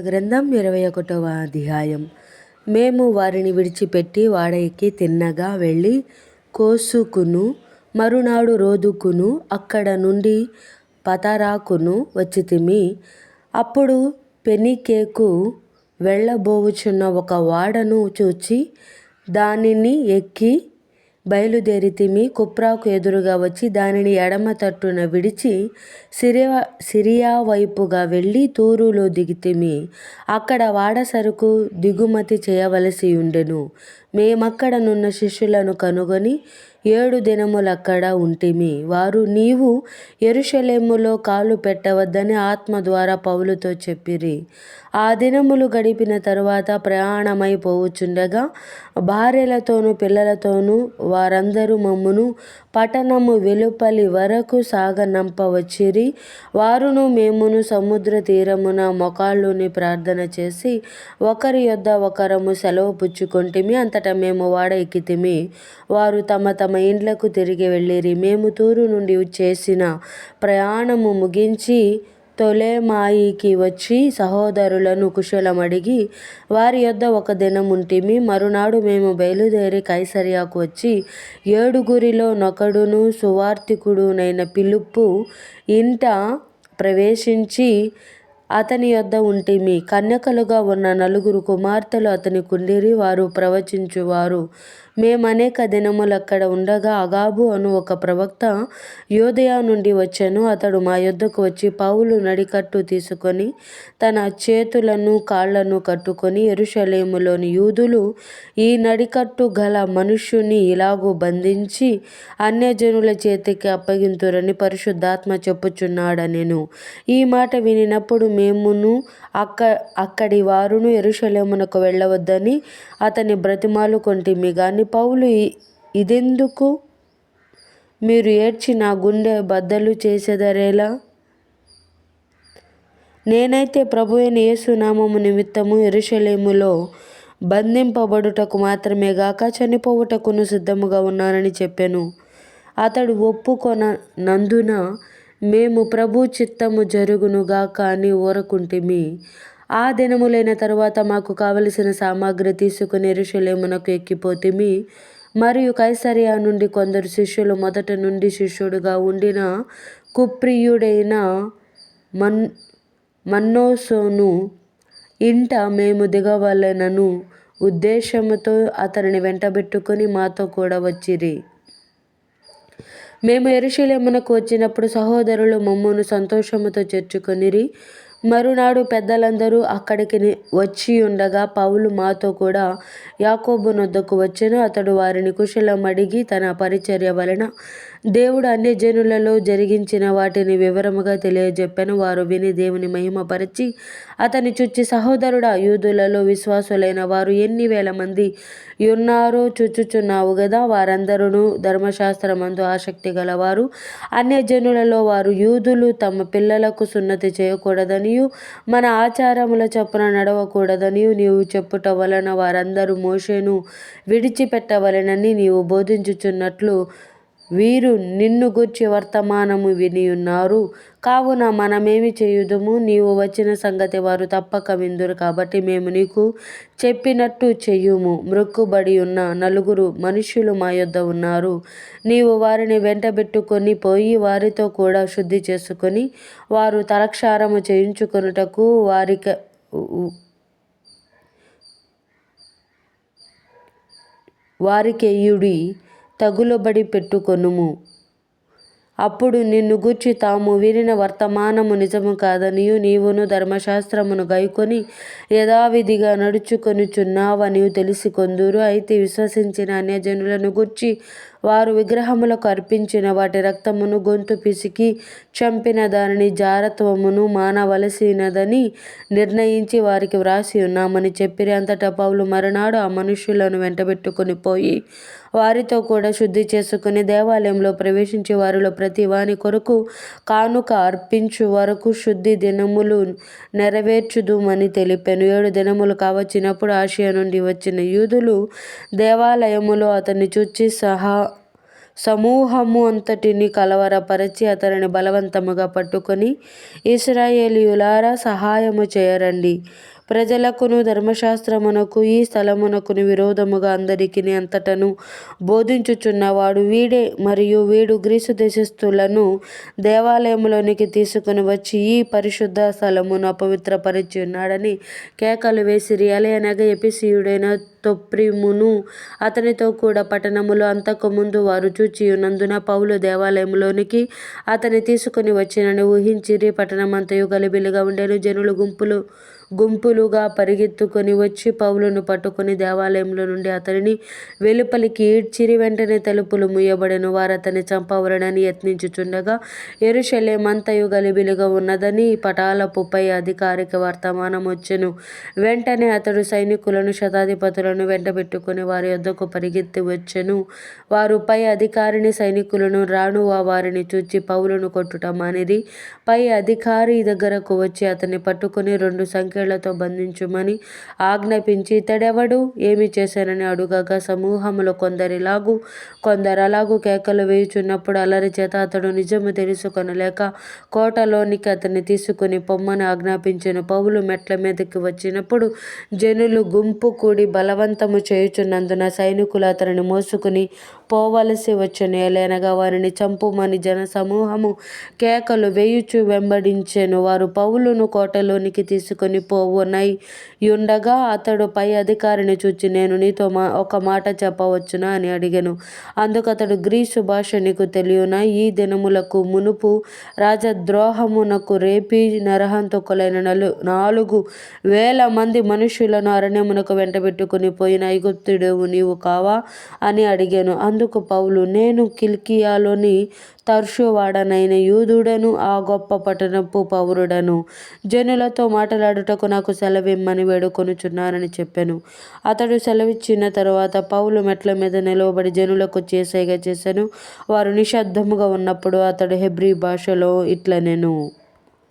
గ్రంథం ఇరవై ఒకటవ అధ్యాయం. మేము వారిని విడిచిపెట్టి వాడెక్కి తిన్నగా వెళ్ళి కోసుకును మరునాడు రోదుకును అక్కడ నుండి పతరాకును వచ్చితిమి. అప్పుడు పెనికేకు వెళ్ళబోవుచున్న ఒక వాడను చూచి దానిని ఎక్కి బయలుదేరితిమి కుప్రాకు ఎదురుగా వచ్చి దానిని ఎడమ తట్టున విడిచి సిరియా సిరియా వైపుగా వెళ్ళి తూరులో దిగితిమి అక్కడ వాడ సరుకు దిగుమతి చేయవలసి ఉండెను. మేమక్కడనున్న శిష్యులను కనుగొని ఏడు దినములక్కడ ఉంటిమి. వారు నీవు ఎరుషలేములో కాలు పెట్టవద్దని ఆత్మ ద్వారా పౌలుతో చెప్పిరి. ఆ దినములు గడిపిన తరువాత ప్రయాణమైపోవుచుండగా భార్యలతోనూ పిల్లలతోనూ వారందరూ మమ్మును పట్టణము వెలుపలి వరకు సాగనంపవచ్చిరి. వారును మేమును సముద్ర తీరమున మొకాళ్ళుని ప్రార్థన చేసి ఒకరి యొద్ద ఒకరము సెలవు పుచ్చుకొంటిమి అంతటా మేము వాడ ఎక్కితిమి. వారు తమ తమ ఇండ్లకు తిరిగి వెళ్ళిరి. మేము తూరు నుండి చేసిన ప్రయాణము ముగించి తొలేమాయికి వచ్చి సహోదరులను కుశలమడిగి వారి యొద్ద ఒక దినం ఉంటిమి మరునాడు మేము బయలుదేరి కైసరియాకు వచ్చి ఏడుగురిలో నొకడును సువార్థికుడునైన పిలుపు ఇంట ప్రవేశించి అతని యొద్ద ఉంటిమి. కన్యకలుగా ఉన్న నలుగురు కుమార్తెలు అతని కుండిరి వారు ప్రవచించువారు. మేమనేక దినములక్కడ ఉండగా అగాబు అను ఒక ప్రవక్త యోదయ నుండి వచ్చాను. అతడు మా యొద్దకు వచ్చి పావులు నడికట్టు తీసుకొని తన చేతులను కాళ్ళను కట్టుకొని ఎరుషలేములోని యూదులు ఈ నడికట్టు గల మనుష్యుని ఇలాగూ బంధించి అన్యజనుల చేతికి అప్పగింతురని పరిశుద్ధాత్మ చెప్పుచున్నాడనెను. ఈ మాట వినినప్పుడు మేమును అక్క అక్కడి వారును ఎరుషలేమునకు వెళ్ళవద్దని అతని బ్రతిమాలు కొంటిమి కానీ పౌలు ఇదెందుకు? మీరు ఏడ్చి నా గుండె బద్దలు చేసేదరేలా? నేనైతే ప్రభు అయిన యేసునామము నిమిత్తము ఎరుషలేములో బంధింపబడుటకు మాత్రమే గాక చనిపోవుటకును సిద్ధముగా ఉన్నానని చెప్పాను. అతడు ఒప్పుకొన నందున మేము ప్రభు చిత్తము జరుగునుగాక అని ఊరకుంటిమి. ఆ దినములైన తరువాత మాకు కావలసిన సామాగ్రి తీసుకుని యెరూషలేమునకు ఎక్కిపోతిమి. మరియు కైసరియా నుండి కొందరు శిష్యులు మొదట నుండి శిష్యుడుగా ఉండిన కుప్రియుడైన మన్ మన్నోసోను ఇంట మేము దిగవలెనను ఉద్దేశముతో అతనిని వెంటబెట్టుకొని మాతో కూడా వచ్చిరి. మేము యెరూషలేమునకు వచ్చినప్పుడు సహోదరులు మమ్మను సంతోషముతో చేర్చుకొనిరి. మరునాడు పెద్దలందరూ అక్కడికి వచ్చి ఉండగా పౌలు మాతో కూడా యాకోబు నొద్దకు వచ్చెను. అతడు వారిని కుశలమడిగి తన పరిచర్య వలన దేవుడు అన్ని జనులలో జరిగించిన వాటిని వివరముగా తెలియజెప్పెను. వారు విని దేవుని మహిమపరచి అతని చుచ్చి సహోదరుడా యూదులలో విశ్వాసులైన వారు ఎన్ని వేల మంది ఉన్నారో చుచ్చుచున్నావు కదా వారందరూ ధర్మశాస్త్రమందు ఆసక్తి గలవారు. అన్యజనులలో వారు యూదులు తమ పిల్లలకు సున్నతి చేయకూడదనియు మన ఆచారముల చొప్పున నడవకూడదనియు. నీవు చెప్పుట వలన వారందరూ మోషేను విడిచిపెట్టవలెనని నీవు బోధించుచున్నట్లు వీరు నిన్ను గూర్చి వర్తమానము వినియున్నారు. కావున మనమేమి చేయుదుము? నీవు వచ్చిన సంగతి వారు తప్పక విందురు కాబట్టి మేము నీకు చెప్పినట్టు చెయ్యుము మృక్కుబడి ఉన్న నలుగురు మనుషులు మా యొద్ద ఉన్నారు. నీవు వారిని వెంటబెట్టుకొని పోయి వారితో కూడా శుద్ధి చేసుకొని వారు తలక్షారము చేయించుకొనుటకు వారికి వారికెయ్యుడి తగులబడి పెట్టుకొనుము. అప్పుడు నిన్ను గూర్చి తాము వినిన వర్తమానము నిజము కాదనియు నీవును ధర్మశాస్త్రమును గైకొని యథావిధిగా నడుచుకొనుచున్నావని తెలిసికొందురు. అయితే విశ్వసించిన అన్యజనులను గూర్చి వారు విగ్రహములకు అర్పించిన వాటి రక్తమును గొంతు పిసికి చంపిన దానిని జారత్వమును మానవలసినదని నిర్ణయించి వారికి వ్రాసి ఉన్నామని చెప్పిరి. అంతటా పౌలు మరునాడు ఆ మనుష్యులను వెంటబెట్టుకొని పోయి వారితో కూడా శుద్ధి చేసుకుని దేవాలయంలో ప్రవేశించి వారిలో ప్రతి వాని కొరకు కానుక అర్పించు వరకు శుద్ధి దినములు నెరవేర్చుదుమని తెలిపాను. ఏడు దినములు కావచ్చినప్పుడు ఆసియా నుండి వచ్చిన యూదులు దేవాలయములో అతన్ని చూచి సహా సమూహము అంతటిని కలవరపరచి అతనిని బలవంతముగా పట్టుకొని ఇస్రాయేలీయులారా సహాయము చేయరండి. ప్రజలకును ధర్మశాస్త్రమునకు ఈ స్థలమునకును విరోధముగా అందరికిని అంతటను బోధించుచున్నవాడు వీడే మరియు వీడు గ్రీసు దేశస్థులను దేవాలయములోనికి తీసుకుని వచ్చి ఈ పరిశుద్ధ స్థలమును అపవిత్రపరిచి ఉన్నాడని కేకలు వేసిరి. అలయనగా ఎపిసియుడైన తొప్రిమును అతనితో కూడా పట్టణములో అంతకుముందు వారు చూచి ఉన్నందున పౌలు దేవాలయంలోనికి అతని తీసుకుని వచ్చినని ఊహించిరి. పట్టణమంతయు గలిబిలిగా ఉండేను. జనులు గుంపులు గుంపులుగా పరిగెత్తుకొని వచ్చి పౌలును పట్టుకొని దేవాలయంలో నుండి అతనిని వెలుపలికి ఈడ్చిరి వెంటనే తలుపులు ముయ్యబడెను వారు అతన్ని చంపవలనని యత్నించుచుండగా ఎరుషలేమంతయు గలిబిలిగా ఉన్నదని పటాలపు పై అధికారిక వర్తమానం వచ్చెను. వెంటనే అతడు సైనికులను శతాధిపతులను వెంటబెట్టుకుని వారి యొద్దకు పరిగెత్తి వచ్చెను. వారు పై అధికారిని సైనికులను రాను వారిని చూచి పౌలను కొట్టుట మానిరి పై అధికారి దగ్గరకు వచ్చి అతన్ని పట్టుకుని రెండు సంఖ్య సంఖ్యలతో బంధించుమని ఆజ్ఞాపించి ఇతడెవడు? ఏమి చేశానని అడుగగా సమూహములో కొందరిలాగు కొందరలాగు కేకలు వేయుచున్నప్పుడు అలరి చేత అతడు నిజము తెలుసుకొనలేక కోటలోనికి అతన్ని తీసుకుని పొమ్మని ఆజ్ఞాపించిన. పౌలు మెట్ల మీదకి వచ్చినప్పుడు జనులు గుంపు కూడి బలవంతము చేయుచున్నందున సైనికులు అతనిని మోసుకుని పోవలసి వచ్చును. ఏలైనగా వారిని చంపుమని జన సమూహము కేకలు వేయుచు వెంబడించెను. వారు పౌలును కోటలోనికి తీసుకొని పోవునై ఉండగా అతడు పై అధికారిని చూచి నేను నీతో మా ఒక మాట చెప్పవచ్చునా? అని అడిగాను. అందుకు అతడు గ్రీసు భాష నీకు తెలియనా? ఈ దినములకు మునుపు రాజద్రోహమునకు రేపి నరహంతకులైన నలు నాలుగు వేల మంది మనుషులను అరణ్యమునకు వెంటబెట్టుకుని పోయిన ఐగుప్తుడు నీవు కావా? అని అడిగాను. అందుకు పౌలు నేను కిల్కియాలోని తర్షువాడనైన యూదుడను ఆ గొప్ప పట్టణపు పౌరుడను. జనులతో మాట్లాడుట మాట్లాడుటకు నాకు సెలవిమ్మని వేడుకొనుచున్నారని చెప్పాను. అతడు సెలవిచ్చిన తరువాత పౌలు మెట్ల మీద నిలవబడి జనులకు చేసేగా చేశాను వారు నిశ్శబ్దముగా ఉన్నప్పుడు అతడు హెబ్రీ భాషలో ఇట్లా నేను